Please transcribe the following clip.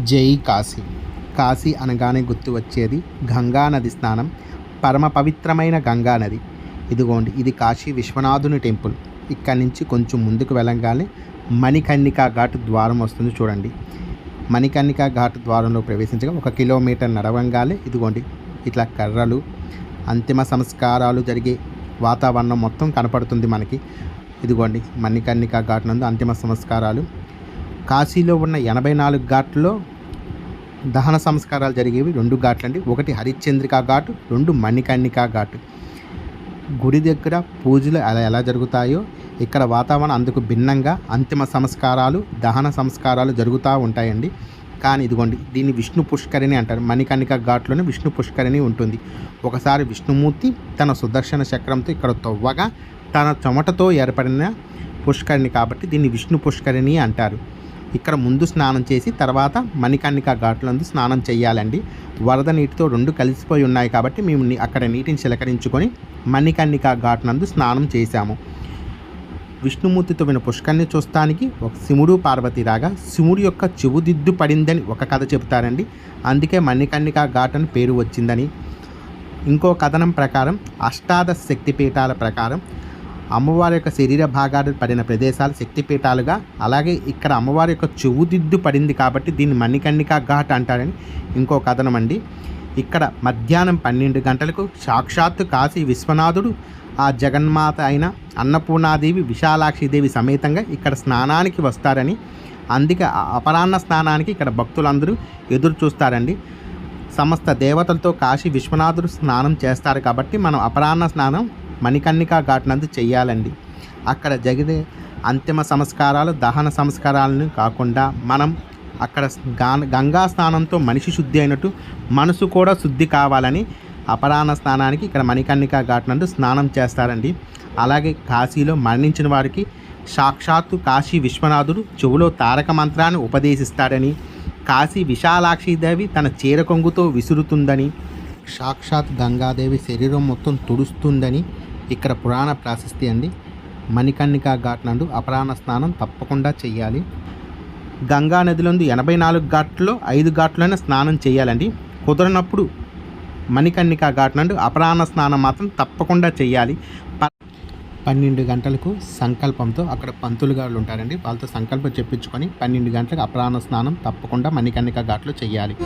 జై కాశీ. కాశీ అనగానే గుర్తు వచ్చేది గంగా నది స్నానం. పరమ పవిత్రమైన గంగా నది. ఇదిగోండి ఇది కాశీ విశ్వనాథుని టెంపుల్. ఇక్కడి నుంచి కొంచెం ముందుకు వెళ్ళగానే మణికర్ణికా ఘాట్ ద్వారం వస్తుంది చూడండి. మణికర్ణికా ఘాట్ ద్వారంలో ప్రవేశించగా ఒక కిలోమీటర్ నడవంగానే ఇదిగోండి ఇట్లా కర్రలు అంతిమ సంస్కారాలు జరిగే వాతావరణం మొత్తం కనపడుతుంది మనకి. ఇదిగోండి మణికర్ణికా ఘాట్ నందు అంతిమ సంస్కారాలు. కాశీలో ఉన్న ఎనభై నాలుగు ఘాట్లలో దహన సంస్కారాలు జరిగేవి రెండు ఘాట్లు అండి ఒకటి హరిశ్చంద్రికా ఘాటు రెండు మణికర్ణికా ఘాటు. గుడి దగ్గర పూజలు అలా ఎలా జరుగుతాయో ఇక్కడ వాతావరణం అందుకు భిన్నంగా అంతిమ సంస్కారాలు దహన సంస్కారాలు జరుగుతూ ఉంటాయండి. కానీ ఇదిగోండి దీన్ని విష్ణు పుష్కరిణి అంటారు. మణికర్ణిక ఘాట్లోనే విష్ణు పుష్కరిణి ఉంటుంది. ఒకసారి విష్ణుమూర్తి తన సుదర్శన చక్రంతో ఇక్కడ తవ్వగా తన చెమటతో ఏర్పడిన పుష్కరిణి కాబట్టి దీన్ని విష్ణు పుష్కరిణి అంటారు. ఇక్కడ ముందు స్నానం చేసి తర్వాత మణికర్ణిక ఘాట్లందు స్నానం చేయాలండి వరద నీటితో రెండు కలిసిపోయి ఉన్నాయి కాబట్టి మేము అక్కడ నీటిని చిలకరించుకొని మణికర్ణిక ఘాట్ నందు స్నానం చేశాము. విష్ణుమూర్తితో విన పుష్కర్ని చూస్తానికి ఒక శివుడు పార్వతి రాగా శివుడు యొక్క చెవుదిద్దు పడిందని ఒక కథ చెబుతారండి. అందుకే మణికర్ణిక ఘాట్ అని పేరు వచ్చిందని. ఇంకో కథనం ప్రకారం అష్టాదశ శక్తిపీఠాల ప్రకారం అమ్మవారి యొక్క శరీర భాగాలు పడిన ప్రదేశాలు శక్తిపీఠాలుగా అలాగే ఇక్కడ అమ్మవారి యొక్క చెవుదిద్దు పడింది కాబట్టి దీన్ని మణికర్ణిక ఘాట్ అంటారని ఇంకో కథనం అండి. ఇక్కడ మధ్యాహ్నం పన్నెండు గంటలకు సాక్షాత్తు కాశీ విశ్వనాథుడు ఆ జగన్మాత అయిన అన్నపూర్ణాదేవి విశాలాక్షిదేవి సమేతంగా ఇక్కడ స్నానానికి వస్తారని అందుకే అపరాహ్న స్నానానికి ఇక్కడ భక్తులందరూ ఎదురు చూస్తారండి. సమస్త దేవతలతో కాశీ విశ్వనాథుడు స్నానం చేస్తారు కాబట్టి మనం అపరాహ్న స్నానం మణికర్ణికా ఘాట్ నందు చెయ్యాలండి. అక్కడ జరిగే అంతిమ సంస్కారాలు దహన సంస్కారాలను కాకుండా మనం అక్కడ గంగా స్నానంతో మనిషి శుద్ధి అయినట్టు మనసు కూడా శుద్ధి కావాలని అపరాహ్న స్నానానికి ఇక్కడ మణికర్ణికా ఘాట్ నందు స్నానం చేస్తారండి. అలాగే కాశీలో మరణించిన వారికి సాక్షాత్తు కాశీ విశ్వనాథుడు చెవులో తారక మంత్రాన్ని ఉపదేశిస్తాడని కాశీ విశాలాక్షిదేవి తన చీర కొంగుతో విసురుతుందని సాక్షాత్ గంగాదేవి శరీరం మొత్తం తుడుస్తుందని ఇక్కడ పురాణ ప్రాశస్తి అండి మణికర్ణికా ఘాట్ నందు అపరాహ్న స్నానం తప్పకుండా చేయాలి గంగా నదిలందు ఎనభై నాలుగు ఘాట్లో ఐదు ఘాట్లోనే స్నానం చేయాలండి కుదరనప్పుడు మణికర్ణికా ఘాట్ నందు అపరాహ్న స్నానం మాత్రం తప్పకుండా చేయాలి పన్నెండు గంటలకు సంకల్పంతో అక్కడ పంతులు గారు ఉంటారండి. వాళ్ళతో సంకల్పం చెప్పించుకొని పన్నెండు గంటలకు అపరాహ్న స్నానం తప్పకుండా మణికర్ణికా ఘాట్లో చేయాలి